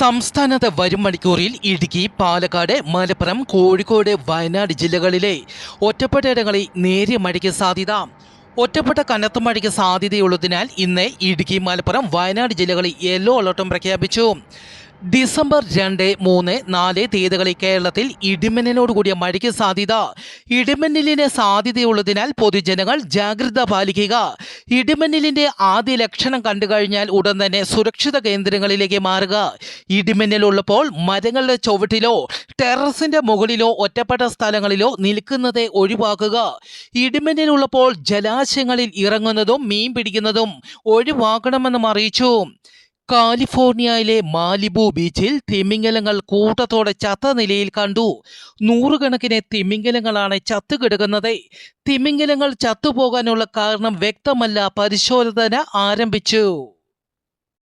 സംസ്ഥാനത്ത് വരും മണിക്കൂറിൽ ഇടുക്കി പാലക്കാട് മലപ്പുറം കോഴിക്കോട് വയനാട് ജില്ലകളിലെ ഒറ്റപ്പെട്ട ഇടങ്ങളിൽ നേരിയ മഴയ്ക്ക് സാധ്യത. ഒറ്റപ്പെട്ട കനത്ത മഴയ്ക്ക് സാധ്യതയുള്ളതിനാൽ ഇന്ന് ഇടുക്കി മലപ്പുറം വയനാട് ജില്ലകളിൽ യെല്ലോ അലർട്ടും പ്രഖ്യാപിച്ചു. ഡിസംബർ രണ്ട് മൂന്ന് നാല് തീയതികളിൽ കേരളത്തിൽ ഇടിമിന്നലോട് കൂടിയ മഴയ്ക്ക് സാധ്യത. ഇടിമിന്നലിന് സാധ്യതയുള്ളതിനാൽ പൊതുജനങ്ങൾ ജാഗ്രത പാലിക്കുക. ഇടിമിന്നലിന്റെ ആദ്യ ലക്ഷണം കണ്ടു കഴിഞ്ഞാൽ ഉടൻ തന്നെ സുരക്ഷിത കേന്ദ്രങ്ങളിലേക്ക് മാറുക. ഇടിമിന്നലുള്ളപ്പോൾ മരങ്ങളുടെ ചുവട്ടിലോ ടെറസിന്റെ മുകളിലോ ഒറ്റപ്പെട്ട സ്ഥലങ്ങളിലോ നിൽക്കുന്നത് ഒഴിവാക്കുക. ഇടിമിന്നലുള്ളപ്പോൾ ജലാശയങ്ങളിൽ ഇറങ്ങുന്നതും മീൻ പിടിക്കുന്നതും ഒഴിവാക്കണമെന്നും അറിയിച്ചു. കാലിഫോർണിയയിലെ മാലിബു ബീച്ചിൽ തിമിംഗലങ്ങൾ കൂട്ടത്തോടെ ചത്ത നിലയിൽ കണ്ടു. നൂറുകണക്കിന് തിമിംഗലങ്ങളാണ് ചത്തുകിടക്കുന്നത്. തിമിംഗലങ്ങൾ ചത്തുപോകാനുള്ള കാരണം വ്യക്തമല്ല. പരിശോധന ആരംഭിച്ചു.